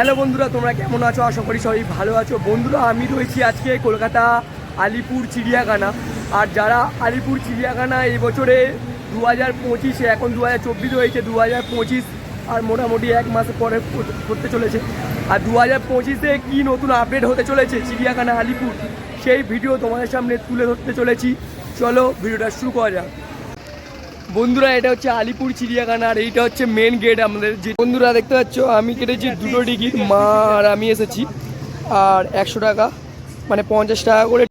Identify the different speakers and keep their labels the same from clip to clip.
Speaker 1: Hello বন্ধুরা, তোমরা কেমন আছো? আশা করি সবাই ভালো আছো। বন্ধুরা, আমি রয়েছি আজকে কলকাতা আলিপুর চিড়িয়াখানা। আর যারা আলিপুর চিড়িয়াখানা এই বছরে দু হাজার পঁচিশে, এখন দু হাজার চব্বিশ হয়েছে দু হাজার পঁচিশ আর মোটামুটি এক মাস পরে করতে চলেছে। আর দু হাজার পঁচিশে কী নতুন আপডেট হতে চলেছে চিড়িয়াখানা আলিপুর, সেই ভিডিও তোমাদের সামনে তুলে ধরতে চলেছি। চলো ভিডিওটা শুরু করা যাক। বন্ধুরা, এটা হচ্ছে আলিপুর চিড়িয়াখানা আর এইটা হচ্ছে মেন গেট আমাদের। যে বন্ধুরা দেখতে পাচ্ছ, আমি কেটেছি দুটো টিকিট, মা আর আমি এসেছি। আর একশো টাকা মানে পঞ্চাশ টাকা করে।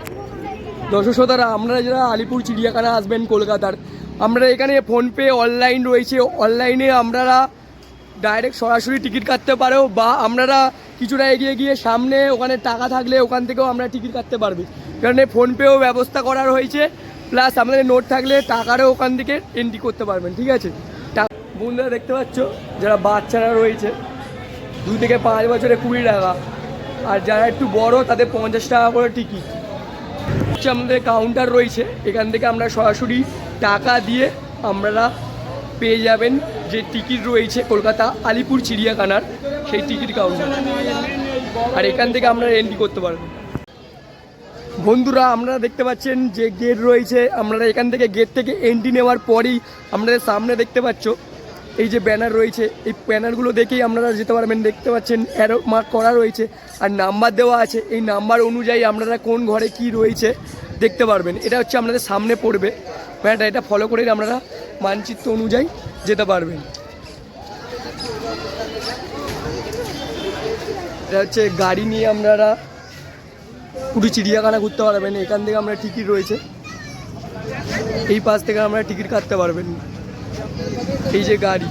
Speaker 1: দর্শক শ্রোতারা আপনারা যারা আলিপুর চিড়িয়াখানা আসবেন কলকাতার, আমরা এখানে ফোনপে অনলাইন রয়েছে। অনলাইনে আপনারা ডাইরেক্ট সরাসরি টিকিট কাটতে পারো বা আপনারা কিছুটা এগিয়ে গিয়ে সামনে ওখানে টাকা থাকলে ওখান থেকেও আমরা টিকিট কাটতে পারবি। কারণ ফোনপেও ব্যবস্থা করা রয়েছে। প্লাস আমাদের নোট থাকলে টাকারও ওখান থেকে এন্ট্রি করতে পারবেন, ঠিক আছে? বন্ধুরা দেখতে পাচ্ছ, যারা বাচ্চারা রয়েছে দুই থেকে পাঁচ বছরে কুড়ি টাকা, আর যারা একটু বড়, তাদের পঞ্চাশ টাকা করে টিকিট হচ্ছে আমাদের কাউন্টার রয়েছে, এখান থেকে আমরা সরাসরি টাকা দিয়ে আমরা পেয়ে যাবেন যে টিকিট রয়েছে কলকাতা আলিপুর চিড়িয়াখানার, সেই টিকিট কাউন্টার আর এখান থেকে আমরা এন্ট্রি করতে পারব। বন্ধুরা, আপনারা দেখতে পাচ্ছেন যে গেট রয়েছে। আপনারা এখান থেকে গেট থেকে এন্ট্রি নেওয়ার পরেই আপনাদের সামনে দেখতে পাচ্ছ, এই যে ব্যানার রয়েছে। এই ব্যানারগুলো দেখেই আপনারা যেতে পারবেন। দেখতে পাচ্ছেন অ্যারো মার্ক করা রয়েছে আর নাম্বার দেওয়া আছে। এই নাম্বার অনুযায়ী আপনারা কোন ঘরে কি রয়েছে দেখতে পারবেন। এটা হচ্ছে আপনাদের সামনে পড়বে। ব্যানারটা এটা ফলো করেই আপনারা মানচিত্র অনুযায়ী যেতে পারবেন। এটা হচ্ছে গাড়ি নিয়ে আপনারা পুরো চিড়িয়াখানা ঘুরতে পারবেন, এখান থেকে আমরা টিকিট রয়েছে। এই পাশ থেকে আমরা টিকিট কাটতে পারবেন। এই যে গাড়ি।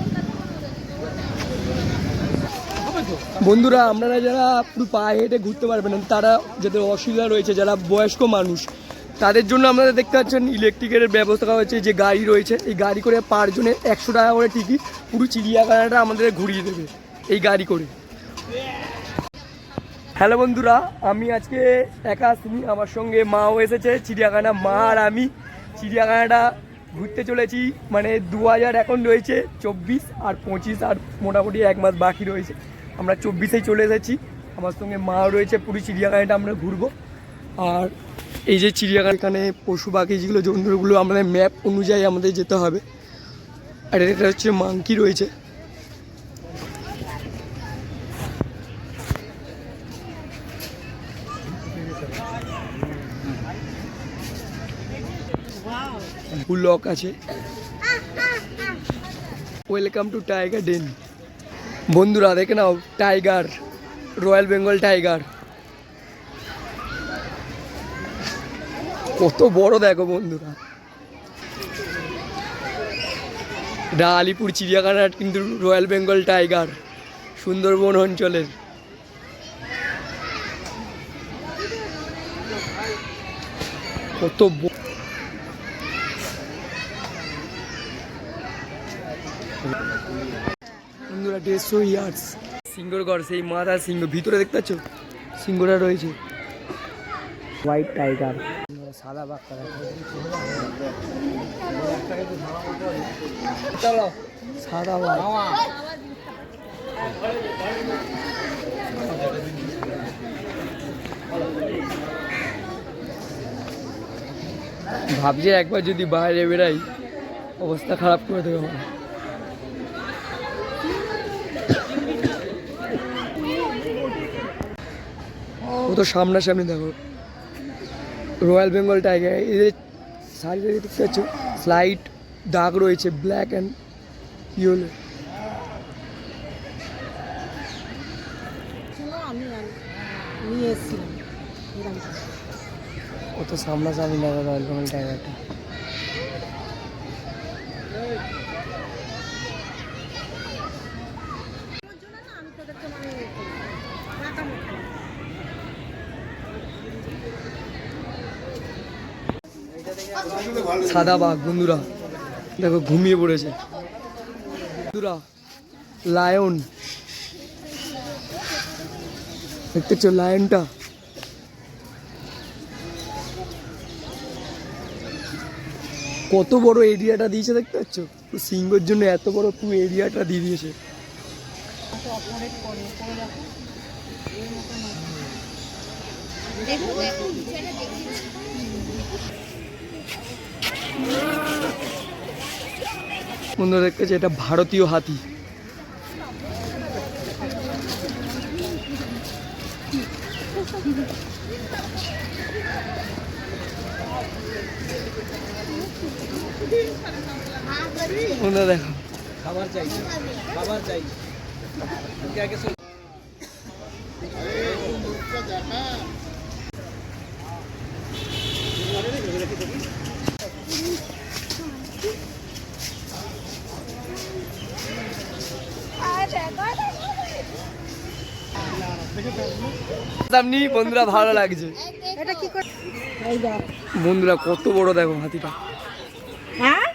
Speaker 1: বন্ধুরা, আপনারা যারা পুরো পায়ে হেঁটে ঘুরতে পারবেন, তারা যাদের অসুবিধা রয়েছে, যারা বয়স্ক মানুষ, তাদের জন্য আপনারা দেখতে পাচ্ছেন ইলেকট্রিকের ব্যবস্থা করা হয়েছে, যে গাড়ি রয়েছে। এই গাড়ি করে পার জনে একশো টাকা করে টিকিট পুরো চিড়িয়াখানাটা আমাদের ঘুরিয়ে দেবে, এই গাড়ি করে। হ্যালো বন্ধুরা, আমি আজকে একা আসিনি, আমার সঙ্গে মাও এসেছে, চিড়িয়াখানা মা আর আমি। চিড়িয়াখানাটা ঘুরতে চলেছি মানে দু হাজার এখন রয়েছে, চব্বিশ আর পঁচিশ আর মোটামুটি এক মাস বাকি রয়েছে। আমরা চব্বিশেই চলে এসেছি, আমার সঙ্গে মাও রয়েছে, পুরো চিড়িয়াখানাটা আমরা ঘুরবো। আর এই যে চিড়িয়াখানা, এখানে পশু পাখি যেগুলো, জন্তুগুলো, আমাদের ম্যাপ অনুযায়ী আমাদের যেতে হবে। আর এটা হচ্ছে মাংকি রয়েছে। ফুল লক আছে। ওয়েলকাম টু টাইগার ডেন বন্ধুরা, দেখে নাও টাইগার রয়্যাল বেঙ্গল টাইগার কত বড় দেখো বন্ধুরা। এটা আলিপুর চিড়িয়াখানার কিন্তু রয়্যাল বেঙ্গল টাইগার সুন্দরবন অঞ্চলের। কত ব- বন্ধুরা দেড়শো ইয়ার্স সিংহর ঘর সেই মাথা সিংহ ভিতরে দেখতে পাচ্ছ? সিংহটা রয়েছে। হোয়াইট টাইগার সাদা বাঘ চলো। সাদা ভাবছি একবার যদি বাইরে বেরাই অবস্থা খারাপ করে দেবে। আমার তো সামনাসামনি দেখো। রয়্যাল বেঙ্গল টাইগার এদের শাড়িটা দেখতে পাচ্ছ স্লাইট দাগ রয়েছে ব্ল্যাক অ্যান্ড ইয়েলো কত সামনাসামনি দেখো রয়্যাল বেঙ্গল টাইগারটা
Speaker 2: আমার জন্য না আমি তোদেরকে মানে
Speaker 1: সাদা বাঘ, বন্ধুরা। দেখো, ঘুমিয়ে পড়েছে। বন্ধুরা লায়ন দেখতে দেখতেছ লায়নটা কত বড় এরিয়াটা দিয়েছে, দেখতে পাচ্ছ? সিংহর জন্য এত বড় পুরো এরিয়াটা দিয়ে দিয়েছে। বন্ধুরা দেখতেছে এটা ভারতীয় হাতি। দেখো।
Speaker 3: খাবার চাইছে খাবার চাইছে
Speaker 1: তেমনি বন্ধুরা ভালো লাগছে।
Speaker 2: এটা কি করে এই দেখ
Speaker 1: বন্ধুরা কত বড় দেখো হাতিটা।
Speaker 2: হ্যাঁ?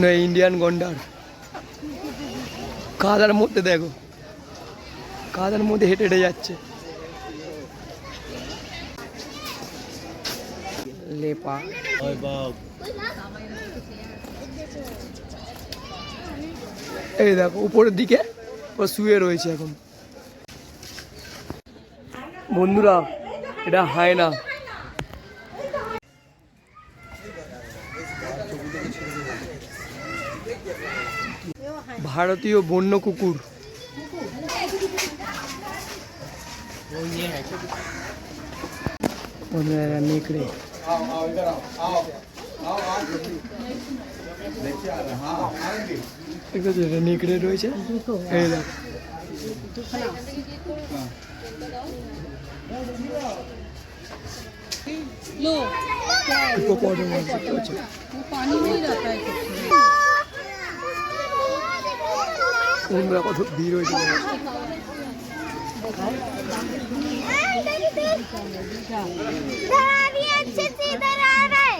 Speaker 1: না ইন্ডিয়ান গন্ডার কাদার মধ্যে দেখো। কাদার মধ্যে হেঁটে হেঁটে যাচ্ছে। লেপা। এই দেখো উপরের দিকে শুয়ে রয়েছে এখন। বন্ধুরা এটা হায়না। ভারতীয় বন্য কুকুর। आओ आओ इधर आओ आओ आओ आओ देखिए आ रहा हां आएंगे एक तो ये निकले रोई छे ए
Speaker 2: ला
Speaker 1: लो इसको पौधे में
Speaker 2: वो पानी में ही रहता है कुछ
Speaker 1: उम्र का तो
Speaker 4: दी रोई छे इधर आ रहा है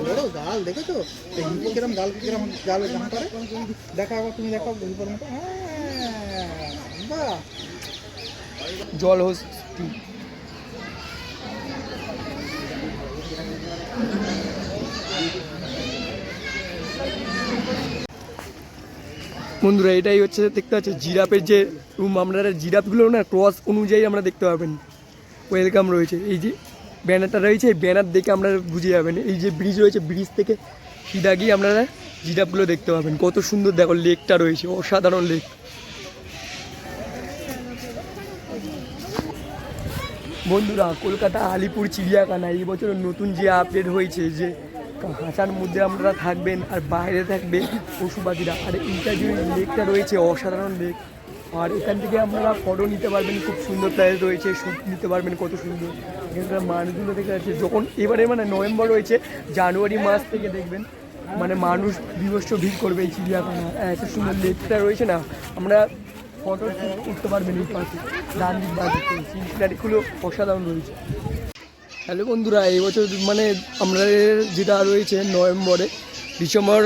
Speaker 3: বড় গাল দেখেছো এই হিপো কিরম গাল কিরম গাল গান করে দেখা আবার তুমি দেখো হিপোর মতো হ্যাঁ, বাহ
Speaker 1: জল হস্তি বন্ধুরা, এটাই হচ্ছে দেখতে পাচ্ছ জিরাপের যে রুম আমরা জিরাপগুলো না ক্রস অনুযায়ী আমরা দেখতে পাবেন। ওয়েলকাম রয়েছে। এই যে ব্যানারটা রয়েছে, এই ব্যানার দেখে আমরা বুঝে যাবেন। এই যে ব্রিজ রয়েছে ব্রিজ থেকে সিধা গিয়ে আপনারা জিরাপগুলো দেখতে পাবেন। কত সুন্দর দেখো লেকটা রয়েছে, অসাধারণ লেক বন্ধুরা, কলকাতা, আলিপুর, চিড়িয়াখানা, এই বছর নতুন যে আপডেট হয়েছে, যে হাঁচার মধ্যে আপনারা থাকবেন আর বাইরে থাকবে পশু পাখিরা আর এইটা যে লেকটা রয়েছে, অসাধারণ লেক। আর এখান থেকে আপনারা ফটো নিতে পারবেন, খুব সুন্দর প্লেস রয়েছে শ্যুট নিতে পারবেন, কত সুন্দর। এখানকার মানুষগুলো দেখে আছে যখন এবারে মানে নভেম্বর রয়েছে, জানুয়ারি মাস থেকে দেখবেন মানে মানুষ বিভস্ত ভিড় করবে এই চিড়িয়াখানা। এত সুন্দর লেকটা রয়েছে না, আমরা ফটো উঠতে পারবেন এই পাশে, ডান দিক বা থেকে। অসাধারণ রয়েছে। হ্যালো বন্ধুরা, এই বছর মানে আমাদের যেটা রয়েছে নভেম্বরে, ডিসেম্বর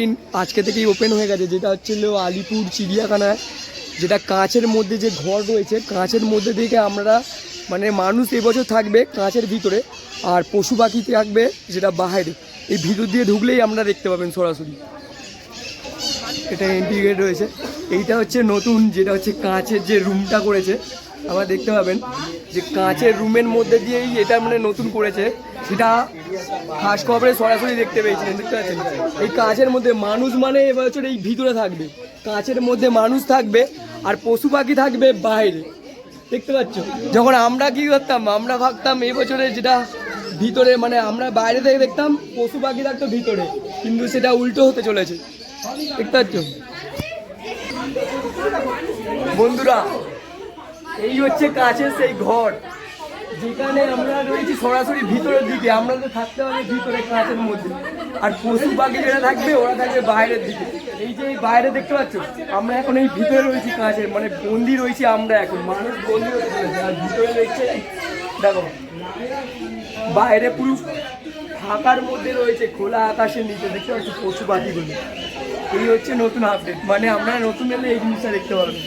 Speaker 1: দিন আজকে থেকেই ওপেন হয়ে গেছে, যেটা হচ্ছিল আলিপুর চিড়িয়াখানায়, যেটা কাঁচের মধ্যে যে ঘর রয়েছে, কাঁচের মধ্যে থেকে আমরা মানে মানুষ এবছর থাকবে কাঁচের ভিতরে, আর পশু পাখি থাকবে যেটা বাইরে এই ভিতর দিয়ে ঢুকলেই আমরা দেখতে পাবেন সরাসরি। এটা এন্ট্রি গেট রয়েছে। এইটা হচ্ছে নতুন, যেটা হচ্ছে কাঁচের যে রুমটা করেছে, আমরা দেখতে পাবেন। যে কাঁচের রুমের মধ্যে দিয়েই এটা মানে নতুন করেছে। সেটা খাস খবরে সরাসরি দেখতে পেয়েছিলেন, দেখতে পাচ্ছেন? এই কাঁচের মধ্যে মানুষ মানে এবছর এই ভিতরে থাকবে। কাঁচের মধ্যে মানুষ থাকবে আর পশু পাখি থাকবে বাইরে। দেখতে পাচ্ছ? যখন আমরা কি করতাম, আমরা ভাবতাম এবছরে যেটা ভিতরে মানে আমরা বাইরে থেকে দেখতাম, পশু পাখি থাকতো ভিতরে, কিন্তু সেটা উল্টো হতে চলেছে। দেখতে পাচ্ছ? বন্ধুরা এই হচ্ছে কাছের সেই ঘর। যেখানে আমরা রয়েছি সরাসরি ভিতরের দিকে। আমরা তো থাকতে হবে ভিতরে কাঁচের মধ্যে। আর পশু পাখি যেটা থাকবে, ওরা থাকবে বাইরের দিকে। এই যে এই বাইরে দেখতে পাচ্ছ, আমরা এখন এই ভিতরে রয়েছি কাঁচের মানে বন্দি রয়েছি আমরা এখন। মানুষ বন্দি আর ভিতরে রয়েছে, দেখো, বাইরে পুরো ফাঁকার মধ্যে রয়েছে, খোলা আকাশের নিচে। দেখতে পাচ্ছি পশু পাখিগুলো। এই হচ্ছে নতুন আপডেট মানে আমরা নতুন এলে এই জিনিসটা দেখতে পারবেন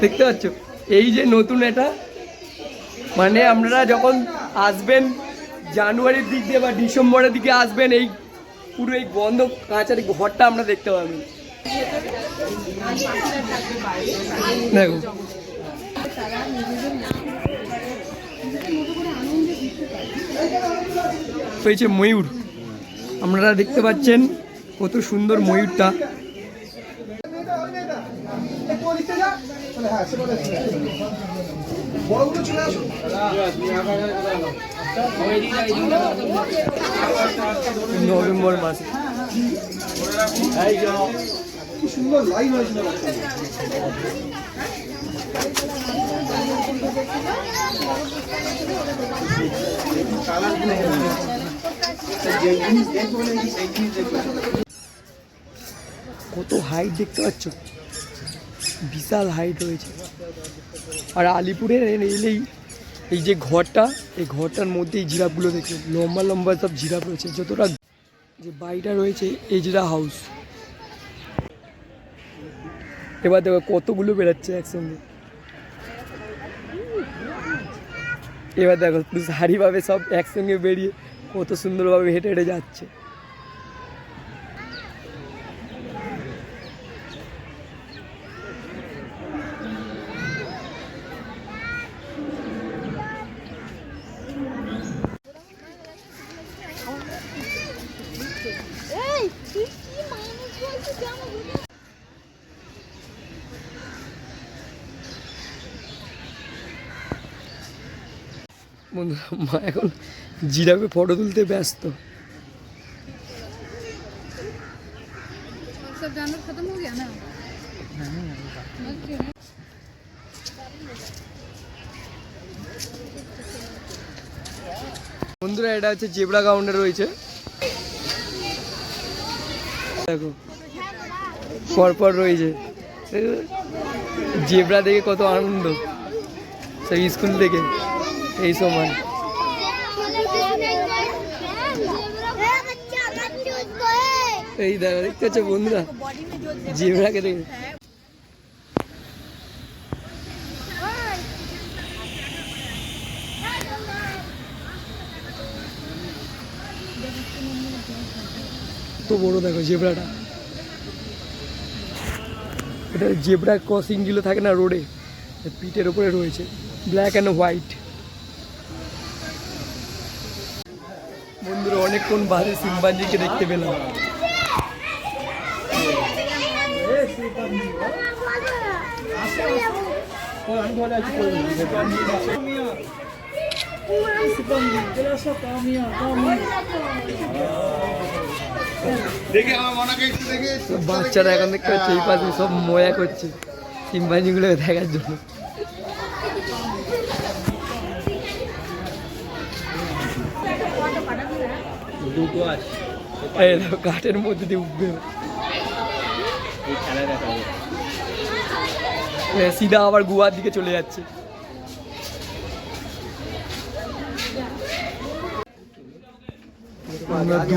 Speaker 1: দেখতে পাচ্ছ? এই যে নতুন এটা মানে আপনারা যখন আসবেন জানুয়ারির দিক দিয়ে বা ডিসেম্বরের দিকে আসবেন, এই পুরো এই বন্ধ কাঁচার ঘরটা আমরা দেখতে পাবেন দেখো। হয়েছে ময়ূর আপনারা দেখতে পাচ্ছেন কত সুন্দর ময়ূরটা। নভেম্বর মাসে।
Speaker 3: সুন্দর লাইন হয়েছিল
Speaker 1: কত হাইট দেখতে পাচ্ছ? বিশাল হাইট রয়েছে। আর আলিপুরের এলেই এই যে ঘরটা, এই ঘরটার মধ্যে এই জিরাফগুলো দেখে। লম্বা লম্বা সব জিরাফ রয়েছে। যতটা যে বাড়িটা রয়েছে এজরা হাউস এবার দেখো কতগুলো বেরোচ্ছে একসঙ্গে। এবার দেখো পুরো সারিভাবে সব একসঙ্গে বেরিয়ে কত সুন্দরভাবে হেঁটে হেঁটে যাচ্ছে
Speaker 4: এই তুই কি মানুষ বলছিস যে আমার ভিডিও
Speaker 1: মা এখন জিরাফে ফটো তুলতে ব্যস্ত। বন্ধুরা, এটা হচ্ছে জেবরা গ্রাউন্ডে রয়েছে। দেখো, পরপর রয়েছে। জেবরা দেখে কত আনন্দ, সেই স্কুল থেকে। এই সময়। এই দেখো, দেখতে পাচ্ছ বন্ধুরা? জিমরাকে দেখে। বড় দেখো জেবরাটা এটা ক্রসিংগুলো থাকে না রোডে, পিঠের ওপরে রয়েছে। Black and white. অনেকক্ষণ বাদে সিম্বাঞ্জিকে দেখতে পেলাম। বাচ্চারা এখন দেখতে পাচ্ছে এই পাশে সব মজা করছে সিম্বাঞ্জিগুলো দেখার জন্য। দুটো আছে। এই কাঠের মধ্যে দিয়ে উঠবে। এই সিধা আবার গুয়ার দিকে চলে যাচ্ছে। আমরা দু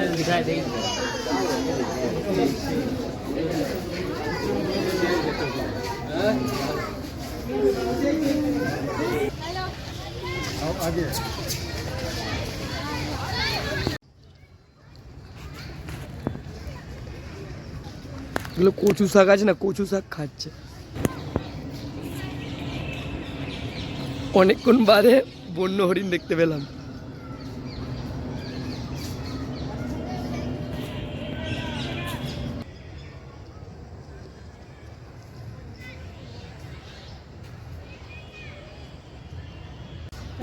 Speaker 5: दिखाई देगी
Speaker 1: এগুলো কচু শাক আছে না কচু শাক খাচ্ছে অনেকক্ষণ বাদে বন্য হরিণ দেখতে পেলাম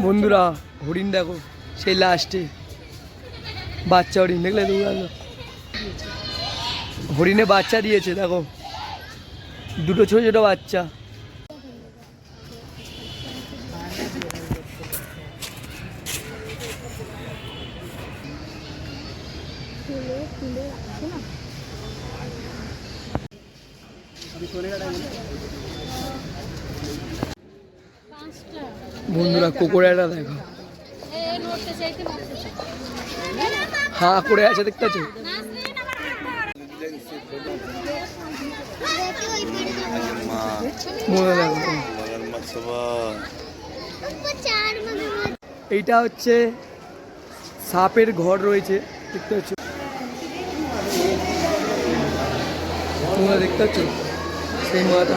Speaker 1: বন্ধুরা, হরিণ দেখো, সেই লাস্টে বাচ্চা হরিণ, দেখলে দৌড়ালো হরিণে বাচ্চা দিয়েছে, দেখো। দুটো ছোট ছোট বাচ্চা। বন্ধুরা কুকুরাটা দেখো। হা, করে আছে, দেখতে পাচ্ছ? এইটা হচ্ছে সাপের ঘর রয়েছে, দেখতে পাচ্ছ? তোমরা দেখতে পাচ্ছ? সেই মাথা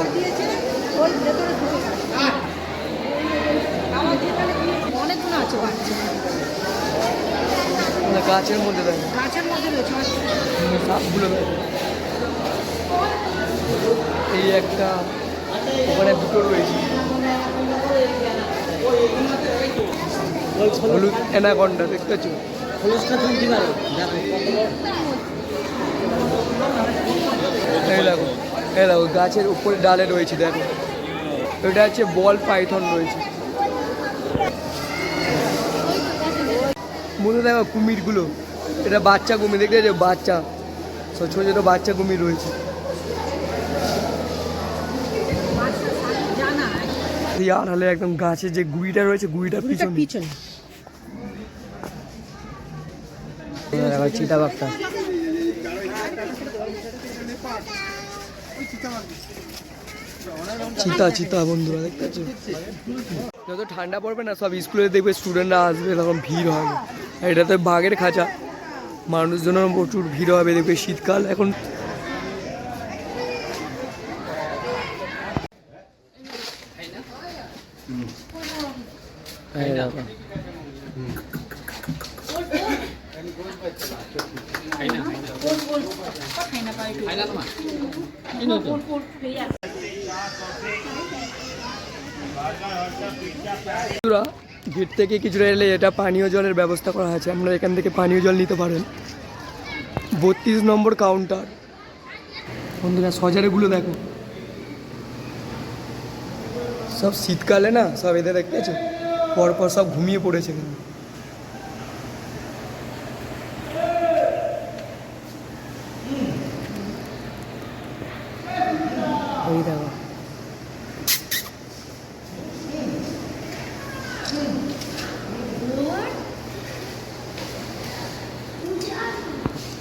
Speaker 2: ঢুকে গেছে। খাবার যেখানে দিয়েছে অনেকগুলো আছে বাচ্চা।
Speaker 1: গাছের মধ্যে দেখো
Speaker 2: গাছের মধ্যে রয়েছে
Speaker 1: সাপগুলো দেখো এই একটা ওখানে দুটো রয়েছে। হলুদ অ্যানাকন্ডা দেখতে পাচ্ছ? এই দেখো এই দেখো গাছের উপরে ডালে রয়েছে দেখো। এটা হচ্ছে বল পাইথন রয়েছে। মনে দেখো কুমিরগুলো এটা বাচ্চা কুমির দেখতে বাচ্চা ছোটো ছোটো বাচ্চা কুমির রয়েছে। এই আড়ালে একদম গাছের যে গুড়িটা রয়েছে গুড়িটা পিছনে।
Speaker 2: পিছনে।
Speaker 1: চিতা চিতা চিতা বন্ধুরা দেখতে পাচ্ছ? যত ঠান্ডা পড়বে না সব স্কুলে দেখবে স্টুডেন্টরা আসবে তখন ভিড় হবে। আর এটা তো বাঘের খাঁচা। মানুষজনের প্রচুর ভিড় হবে দেখবে শীতকাল। এখন দেখো। ভিড় থেকে কিছুটা এলে এটা পানীয় জলের ব্যবস্থা করা আছে আপনারা এখান থেকে পানীয় জল নিতে পারেন। বত্রিশ নম্বর কাউন্টার বন্ধুরা, সজারেগুলো দেখো। সব শীতকালে না, সব এদের দেখতেছো পরপর সব ঘুমিয়ে পড়েছে কিন্তু। দেখো।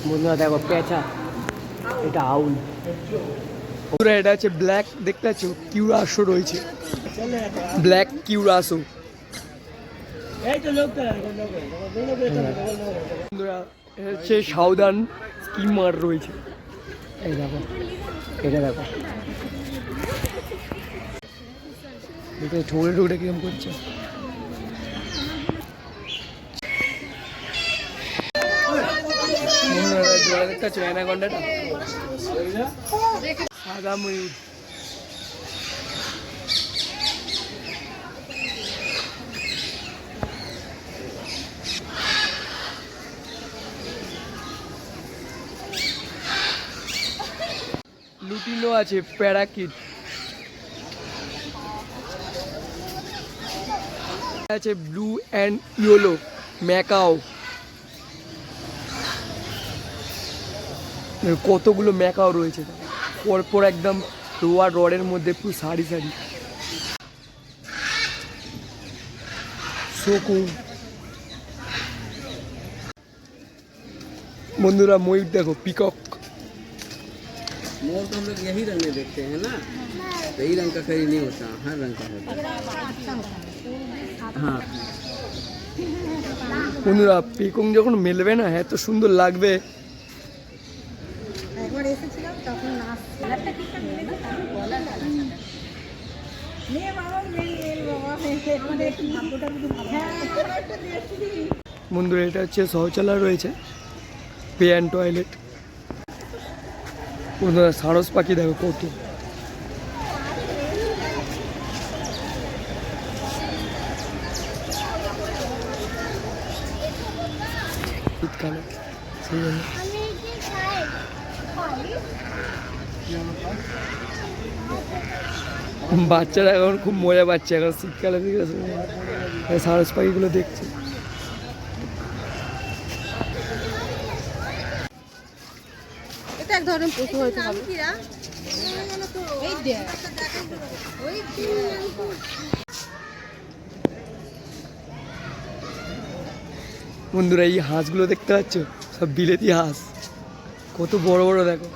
Speaker 1: বন্ধুরা দেখো পেঁচা। এটা আউল। পুরো এটা হচ্ছে ব্ল্যাক দেখতে পাচ্ছ? কিউরাসো রয়েছে। ব্ল্যাক কিউরাসো বন্ধুরা হচ্ছে সাউদার্ন স্কিমার রয়েছে। এই দেখো এটা দেখো। দেখো ঠোঁটে ঠোঁটে কিরম করছে। দেখতে অ্যানাকন্ডাটা সাদা ময়ূর। লুটিনো আছে প্যারাকিট আছে ব্লু অ্যান্ড ইয়েলো ম্যাকাও। কতগুলো ম্যাকাও রয়েছে। পরপর একদম লোয়ার রডের মধ্যে পুরো সারি সারি। বন্ধুরা, ময়ূর দেখো, পিকক।
Speaker 5: मोर तो हम लोग यही रंग में देखते हैं ना तो यही रंग का कहीं नहीं होता हर रंग का होता है हाँ
Speaker 1: বন্ধুরা পিকং যখন মেলবে না এত সুন্দর লাগবে
Speaker 2: একবার এসেছিলাম তখন নাচছিল মেয়ে বাবা মেয়ে মেয়ে বাবা মেয়ে মানে একটু ভাগ্যটা কিন্তু ভালো হ্যাঁ একটা দেখছি
Speaker 1: বন্ধুরা এটা হচ্ছে শৌচালয় রয়েছে পে অ্যান্ড টয়লেট বন্ধুরা সারস পাখি দেখো কত। শীতকালে, সেই জন্য। বাচ্চারা এখন খুব মজা পাচ্ছে, এখন শীতকালে ঠিক আছে সারস পাখিগুলো দেখছে।
Speaker 2: এক ধরনের পশু হয়তো হবে
Speaker 1: বন্ধুরা এই হাঁসগুলো দেখতে পাচ্ছ? সব বিলেতি হাঁস। কত বড় বড় দেখো।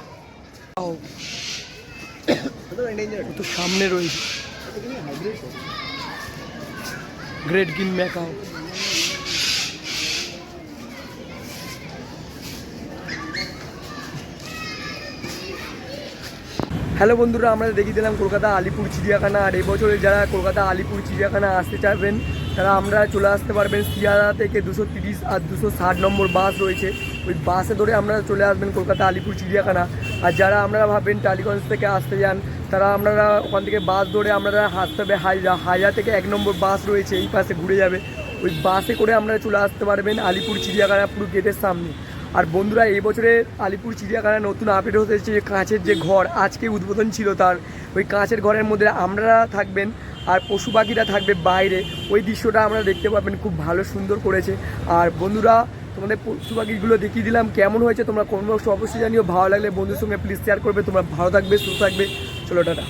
Speaker 1: কত সামনে রয়েছে। গ্রেট গিন ম্যাকাও হ্যালো বন্ধুরা, আমরা দেখিয়ে দিলাম কলকাতা, আলিপুর, চিড়িয়াখানা। আর এবছরে যারা কলকাতা, আলিপুর, চিড়িয়াখানা আসতে চাইবেন, তারা আমরা চলে আসতে পারবেন শিয়ালদা থেকে দুশো তিরিশ আর দুশো ষাট নম্বর বাস রয়েছে। ওই বাসে ধরে আপনারা চলে আসবেন কলকাতা, আলিপুর, চিড়িয়াখানা। আর যারা আপনারা ভাবেন টালিগঞ্জ থেকে আসতে যান, তারা আপনারা ওখান থেকে বাস ধরে আপনারা আসতে হবে। হাইরা হাইরা থেকে এক নম্বর বাস রয়েছে, এই পাশে ঘুরে যাবে। ওই বাসে করে আপনারা চলে আসতে পারবেন আলিপুর, চিড়িয়াখানা পুরো গেটের সামনে। আর বন্ধুরা, এই বছরে আলিপুর চিড়িয়াখানায় নতুন আপডেট হতে যে কাঁচের যে ঘর, আজকে উদ্বোধন ছিল তার। ওই কাঁচের ঘরের মধ্যে আমরা থাকবেন আর পশু পাখিরা থাকবে বাইরে। ওই দৃশ্যটা আমরা দেখতে পাবেন, খুব ভালো সুন্দর করেছে। আর বন্ধুরা, তোমাদের পশু পাখিগুলো দেখিয়ে দিলাম, কেমন হয়েছে তোমরা কোনো অবশ্যই জানিও। ভালো লাগলে বন্ধুর সঙ্গে প্লিজ শেয়ার করবে। তোমরা ভালো থাকবে, সুস্থ থাকবে। চলো, টাটা।